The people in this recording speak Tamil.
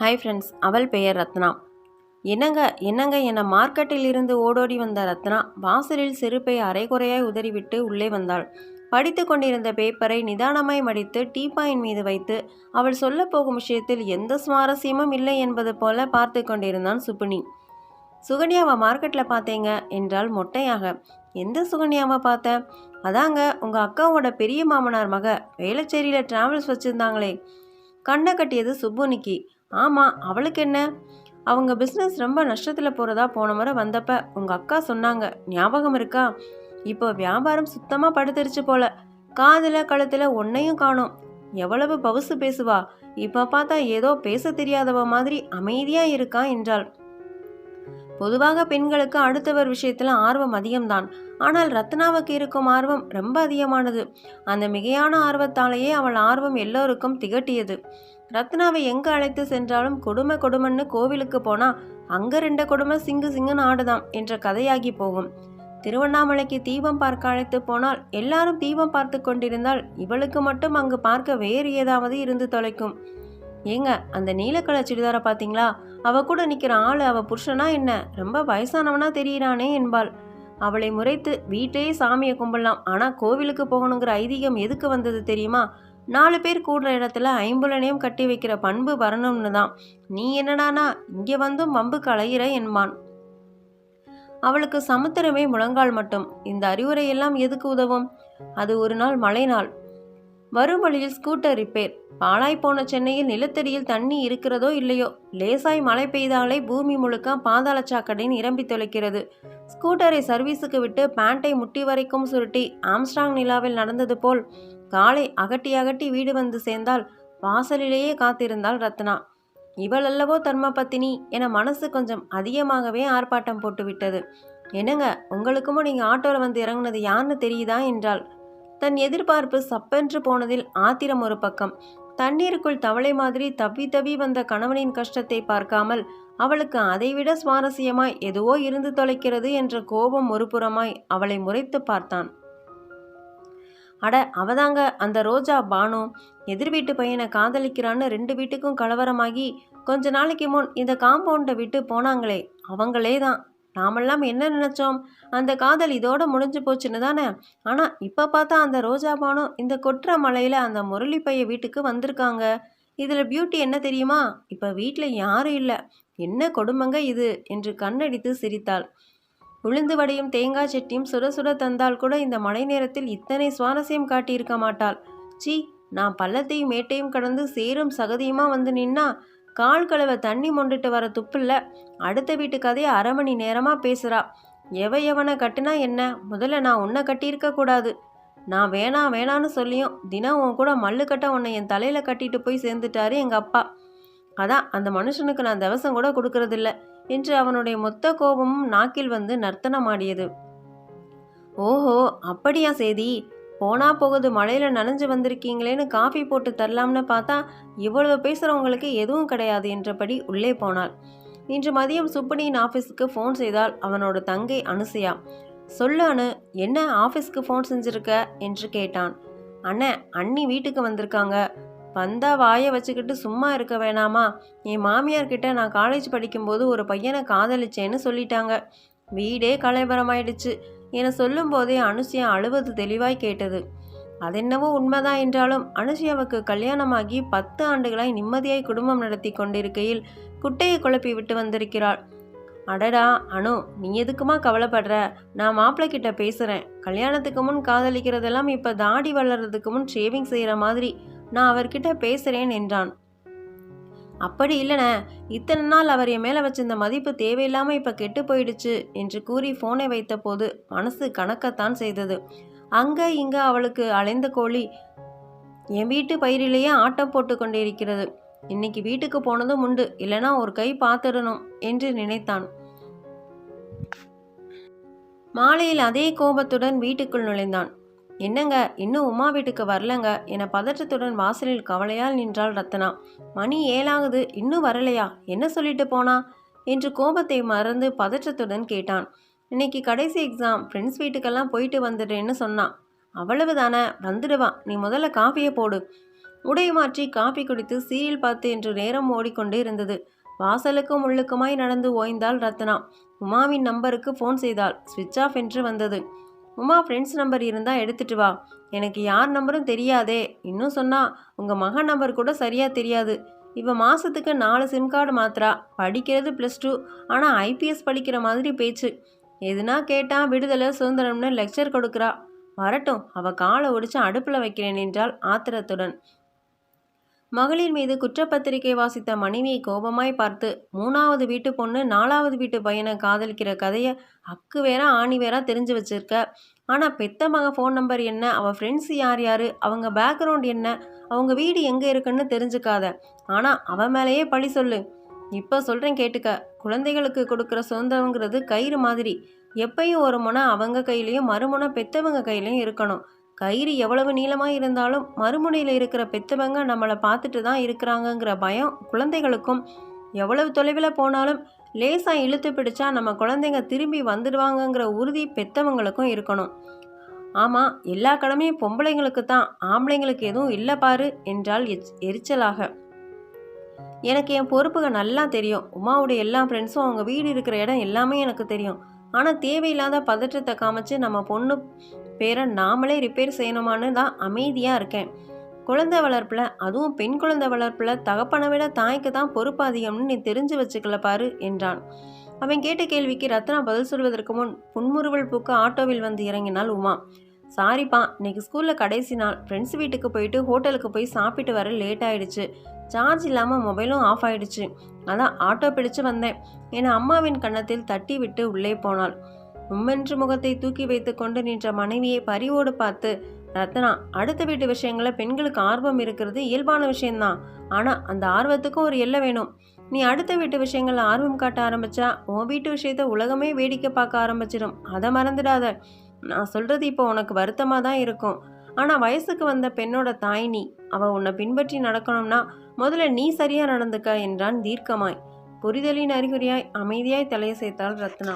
ஹாய் ஃப்ரெண்ட்ஸ் அவள் பெயர் ரத்னா. என்னங்க என்னங்க என மார்க்கெட்டில் இருந்து ஓடோடி வந்த ரத்னா வாசலில் செருப்பை அரைகுறையாய் உதறிவிட்டு உள்ளே வந்தாள். படித்து கொண்டிருந்த பேப்பரை நிதானமாய் மடித்து டீபாயின் மீது வைத்து அவள் சொல்லப்போகும் விஷயத்தில் எந்த சுவாரஸ்யமும் இல்லை என்பது போல பார்த்து கொண்டிருந்தான் சுப்புனி. சுகன்யாவை மார்க்கெட்டில் பார்த்தேங்க என்றால் மொட்டையாக. எந்த சுகன்யாவை பார்த்த? அதாங்க உங்கள் அக்காவோட பெரிய மாமனார் மக வேளச்சேரியில் டிராவல்ஸ் வச்சுருந்தாங்களே. கண்ணை கட்டியது சுப்புனிக்கு. ஆமாம் அவளுக்கு என்ன? அவங்க பிஸ்னஸ் ரொம்ப நஷ்டத்தில் போகிறதா போன முறை வந்தப்ப உங்கள் அக்கா சொன்னாங்க. ஞாபகம் இருக்கா? இப்போ வியாபாரம் சுத்தமாக படுத்துருச்சு போல. காதில் கழுத்தில் ஒன்னையும் காணும். எவ்வளவு பவுசு பேசுவா? இப்போ பார்த்தா ஏதோ பேச தெரியாதவ மாதிரி அமைதியாக இருக்கா என்றாள். பொதுவாக பெண்களுக்கு அடுத்தவர் விஷயத்தில் ஆர்வம் அதிகம்தான். ஆனால் ரத்னாவுக்கு இருக்கும் ஆர்வம் ரொம்ப அதிகமானது. அந்த மிகையான ஆர்வத்தாலேயே அவள் ஆர்வம் எல்லோருக்கும் திகட்டியது. ரத்னாவை எங்கே அழைத்து சென்றாலும் கொடுமை கொடுமைன்னு கோவிலுக்கு போனா அங்கே ரெண்டு கொடுமை சிங்கு சிங்குன்னு ஆடுதாம் என்ற கதையாகி போகும். திருவண்ணாமலைக்கு தீபம் பார்க்க அழைத்து போனால் எல்லாரும் தீபம் பார்த்து கொண்டிருந்தால் இவளுக்கு மட்டும் அங்கு பார்க்க வேறு ஏதாவது இருந்து தொலைக்கும். ஏங்க அந்த நீலக்கலர் சுடிதாரை பார்த்தீங்களா அவ கூட நிற்கிற ஆள் அவ புருஷனா என்ன? ரொம்ப வயசானவனா தெரியிறானே என்பாள். அவளை முறைத்து வீட்டையே சாமியை கும்பிடலாம். ஆனால் கோவிலுக்கு போகணுங்கிற ஐதீகம் எதுக்கு வந்தது தெரியுமா? நாலு பேர் கூடுற இடத்துல ஐம்புலனையும் கட்டி வைக்கிற பண்பு வரணும்னு தான். நீ என்னடானா? இங்கே வந்தும் வம்பு களையிற என்பான். அவளுக்கு சமுத்திரமே முழங்கால் மட்டும். இந்த அறிவுரையெல்லாம் எதுக்கு உதவும்? அது ஒரு நாள் மழை நாள். வரும் வழியில் ஸ்கூட்டர் ரிப்பேர் பாழாய் போன சென்னையில் நிலத்தடியில் தண்ணி இருக்கிறதோ இல்லையோ? லேசாய் மழை பெய்தாலே பூமி முழுக்க பாதாள சாக்கடை நிரம்பி தொலைக்கிறது. ஸ்கூட்டரை சர்வீஸுக்கு விட்டு பேண்டை முட்டி வரைக்கும் சுருட்டி ஆம்ஸ்டாங் நிலாவில் நடந்தது போல் காலை அகட்டி அகட்டி வீடு வந்து சேர்ந்தால் வாசலிலேயே காத்திருந்தாள் ரத்னா. இவள் அல்லவோ தர்மபத்தினி என மனசு கொஞ்சம் அதிகமாகவே ஆர்ப்பாட்டம் போட்டுவிட்டது. என்னங்க உங்களுக்குமோ நீங்கள் ஆட்டோவில் வந்து இறங்குனது யாருன்னு தெரியுதா? என்றாள். தன் எதிர்பார்ப்பு சப்பென்று போனதில் ஆத்திரம் ஒரு பக்கம். தண்ணீருக்குள் தவளை மாதிரி தவி தவி வந்த கணவனின் கஷ்டத்தை பார்க்காமல் அவளுக்கு அதைவிட சுவாரஸ்யமாய் எதுவோ இருந்து தொலைக்கிறது என்ற கோபம் ஒரு புறமாய் அவளை முறைத்து பார்த்தான். அட அவதாங்க அந்த ரோஜா பானு. எதிர் வீட்டு பையனை காதலிக்கிறான்னு ரெண்டு வீட்டுக்கும் கலவரமாகி கொஞ்ச நாளைக்கு முன் இந்த காம்பவுண்டை விட்டு போனாங்களே அவங்களே தான் நாமெல்லாம் என்ன நினச்சோம்? அந்த காதல் இதோட முடிஞ்சு போச்சுன்னு தானே? ஆனால் இப்போ பார்த்தா அந்த ரோஜா பானு இந்த கொற்ற மலையில் அந்த முரளி பைய வீட்டுக்கு வந்திருக்காங்க. இதில் பியூட்டி என்ன தெரியுமா? இப்போ வீட்டில் யாரும் இல்லை. என்ன கொடுமைங்க இது? என்று கண்ணடித்து சிரித்தாள். உளுந்து வடையும் தேங்காய் சட்டியும் சுட சுட தந்தால் கூட இந்த மழை நேரத்தில் இத்தனை சுவாரஸ்யம் காட்டியிருக்க மாட்டாள். சி நான் பள்ளத்தையும் மேட்டையும் கடந்து சேரும் சகதியுமா வந்து நின்னா? கால் கழுவ தண்ணி மொண்டுட்டு வர துப்பில்ல. அடுத்த வீட்டு கதையை அரை மணி நேரமாக பேசுகிறா எவ எவனை கட்டுனா என்ன? முதல்ல நான் உன்னை கட்டியிருக்க கூடாது. நான் வேணாம் வேணான்னு சொல்லியும் தினம் உன் கூட மல்லு கட்ட உன்னை என் தலையில் கட்டிட்டு போய் சேர்ந்துட்டாரு எங்கள் அப்பா. அதான் அந்த மனுஷனுக்கு நான் தவசம் கூட கொடுக்கறதில்ல என்று அவனுடைய மொத்த கோபமும் நாக்கில் வந்து நர்த்தனமாடியது. ஓஹோ அப்படியா செய்தி போனா போகுது மழையில் நனைஞ்சு வந்திருக்கீங்களேன்னு காஃபி போட்டு தரலாம்னு பார்த்தா இவ்வளவு பேசுகிறவங்களுக்கு எதுவும் கிடையாது என்றபடி உள்ளே போனாள். இன்று மதியம் சுப்பனியின் ஆஃபீஸுக்கு ஃபோன் செய்தால் அவனோட தங்கை அனுசையா. சொல்லு அனு என்ன ஆஃபீஸ்க்கு ஃபோன் செஞ்சுருக்க? என்று கேட்டான். அண்ணே அண்ணி வீட்டுக்கு வந்திருக்காங்க. வந்தா வாயை வச்சுக்கிட்டு சும்மா இருக்க வேணாமா? என் மாமியார்கிட்ட நான் காலேஜ் படிக்கும்போது ஒரு பையனை காதலிச்சேன்னு சொல்லிட்டாங்க. வீடே கலைபரமாயிடுச்சு. என சொல்லும்போதே அனுசியா அழுவது தெளிவாய் கேட்டது. அதென்னவோ உண்மைதான் என்றாலும் அனுசியாவுக்கு கல்யாணமாகி பத்து ஆண்டுகளாய் நிம்மதியாய் குடும்பம் நடத்தி கொண்டிருக்கையில் குட்டையை குழப்பி விட்டு வந்திருக்கிறாள். அடடா அனு நீ எதுக்குமா கவலைப்படுற? நான் மாப்பிள்ளை கிட்ட பேசுகிறேன் கல்யாணத்துக்கு முன் காதலிக்கிறதெல்லாம் இப்போ தாடி வளர்றதுக்கு முன் ஷேவிங் செய்கிற மாதிரி. நான் அவர்கிட்ட பேசுகிறேன் என்றான். அப்படி இல்லைண்ணே. இத்தனை நாள் அவர் என் மேலே வச்சிருந்த மதிப்பு தேவையில்லாமல் இப்போ கெட்டு போயிடுச்சு என்று கூறி ஃபோனை வைத்தபோது மனசு கணக்கத்தான் செய்தது. அங்கே இங்கே அவளுக்கு அலைந்த கோழி என் வீட்டு பயிரிலேயே ஆட்டம் போட்டு கொண்டிருக்கிறது. இன்னைக்கு வீட்டுக்கு போனதும் உண்டு. இல்லைனா ஒரு கை பார்த்துடணும் என்று நினைத்தான். மாலையில் அதே கோபத்துடன் வீட்டுக்குள் நுழைந்தான். என்னங்க இன்னும் உமா வீட்டுக்கு வரலங்க. என பதற்றத்துடன் வாசலில் கவலையால் நின்றாள் ரத்னா. மணி ஏழாகுது இன்னும் வரலையா? என்ன சொல்லிட்டு போனா? என்று கோபத்தை மறந்து பதற்றத்துடன் கேட்டான். இன்னைக்கு கடைசி எக்ஸாம் ஃப்ரெண்ட்ஸ் வீட்டுக்கெல்லாம் போயிட்டு வந்துடுறேன்னு சொன்னான் அவ்வளவு தானே வந்துடுவான் நீ முதல்ல காஃபியை போடு. உடை மாற்றி காஃபி குடித்து சீரியல் பார்த்து என்று நேரம் ஓடிக்கொண்டே இருந்தது. வாசலுக்கும் உள்ளுக்குமாய் நடந்து ஓய்ந்தாள் ரத்னா. உமாவின் நம்பருக்கு ஃபோன் செய்தாள். சுவிட்ச் ஆஃப் என்று வந்தது. உமா ஃப்ரெண்ட்ஸ் நம்பர் இருந்தால் எடுத்துட்டு வா. எனக்கு யார் நம்பரும் தெரியாதே. இன்னும் சொன்னால் உங்கள் மகன் நம்பர் கூட சரியாக தெரியாது. இப்போ மாதத்துக்கு நாலு சிம் கார்டு மாத்திரா படிக்கிறது ப்ளஸ் டூ ஆனால் ஐபிஎஸ் படிக்கிற மாதிரி பேச்சு. எதுனா கேட்டால் விடுதலை சுதந்திரம்னு லெக்சர் கொடுக்குறா. வரட்டும் அவள் காலை ஒடிச்சு அடுப்பில் வைக்கிறேன் என்றால் ஆத்திரத்துடன். மகளிர் மீது குற்றப்பத்திரிகை வாசித்த மனைவியை கோபமாய் பார்த்து மூணாவது வீட்டு பொண்ணு நாலாவது வீட்டு பையனை காதலிக்கிற கதையை அக்கு வேற ஆணி வேற தெரிஞ்சு வச்சிருக்க. ஆனால் பெத்த மக ஃபோன் நம்பர் என்ன? அவள் ஃப்ரெண்ட்ஸ் யார் யார்? அவங்க பேக்ரவுண்ட் என்ன? அவங்க வீடு எங்கே இருக்குன்னு தெரிஞ்சுக்காத. ஆனால் அவன் மேலேயே பழி சொல்லு. இப்போ சொல்கிறேன் கேட்டுக்க. குழந்தைகளுக்கு கொடுக்குற சுதந்திரங்கிறது கயிறு மாதிரி. எப்பயும் ஒரு முனை அவங்க கையிலையும் மறுமுனை பெத்தவங்க கையிலையும் இருக்கணும். கயிறு எவ்வளவு நீளமாக இருந்தாலும் மறுமுனையில் இருக்கிற பெத்தவங்க நம்மளை பார்த்துட்டு தான் இருக்கிறாங்கங்கிற பயம் குழந்தைகளுக்கும். எவ்வளவு தொலைவில் போனாலும் லேசாக இழுத்து பிடிச்சா நம்ம குழந்தைங்க திரும்பி வந்துடுவாங்கங்கிற உறுதி பெத்தவங்களுக்கும் இருக்கணும். ஆமாம் எல்லா கடமையும் பொம்பளைங்களுக்கு தான் ஆம்பளைங்களுக்கு எதுவும் இல்லை பாரு என்றால் எச் எரிச்சலாக. எனக்கு என் பொறுப்புகள் நல்லா தெரியும். உமாவுடைய எல்லா ஃப்ரெண்ட்ஸும் அவங்க வீடு இருக்கிற இடம் எல்லாமே எனக்கு தெரியும். ஆனால் தேவையில்லாத பதற்றத்தை காமிச்சு நம்ம பொண்ணு பேரை நாமளே ரிப்பேர் செய்யணுமான்னு தான் அமைதியாக இருக்கேன். குழந்தை வளர்ப்பில் அதுவும் பெண் குழந்தை வளர்ப்பில் தகப்பனை விட தாய்க்கு தான் பொறுப்பு அதிகம்னு நீ தெரிஞ்சு வச்சுக்கல பாரு என்றான். அவன் கேட்ட கேள்விக்கு ரத்னா பதில் சொல்வதற்கு முன் புன்முறுவல் பூக்க ஆட்டோவில் வந்து இறங்கினாள் உமா. சாரிப்பா இன்னைக்கு ஸ்கூலில் கடைசி நாள். ஃப்ரெண்ட்ஸ் வீட்டுக்கு போயிட்டு ஹோட்டலுக்கு போய் சாப்பிட்டு வர லேட் ஆயிடுச்சு. சார்ஜ் இல்லாமல் மொபைலும் ஆஃப் ஆயிடுச்சு. அதான் ஆட்டோ பிடிச்சு வந்தேன். என அம்மாவின் கன்னத்தில் தட்டி விட்டு உள்ளே போனாள். உம்மென்று முகத்தை தூக்கி வைத்து கொண்டு நின்ற மனைவியை பரிவோடு பார்த்து ரத்னா அடுத்த வீட்டு விஷயங்கள பெண்களுக்கு ஆர்வம் இருக்கிறது இயல்பான விஷயம்தான். ஆனால் அந்த ஆர்வத்துக்கும் ஒரு எல்லை வேணும். நீ அடுத்த வீட்டு விஷயங்கள்ல ஆர்வம் காட்ட ஆரம்பிச்சா உன் வீட்டு விஷயத்த உலகமே வேடிக்கை பார்க்க ஆரம்பிச்சிடும் அதை மறந்துடாத. நான் சொல்றது இப்போ உனக்கு வருத்தமாக தான் இருக்கும். ஆனால் வயசுக்கு வந்த பெண்ணோட தாய் நீ அவ உன்னை பின்பற்றி நடக்கணும்னா முதல்ல நீ சரியா நடந்துக்க என்றான் தீர்க்கமாய். புரிதலின் அறிகுறியாய் அமைதியாய் தலையை சேர்த்தாள் ரத்னா.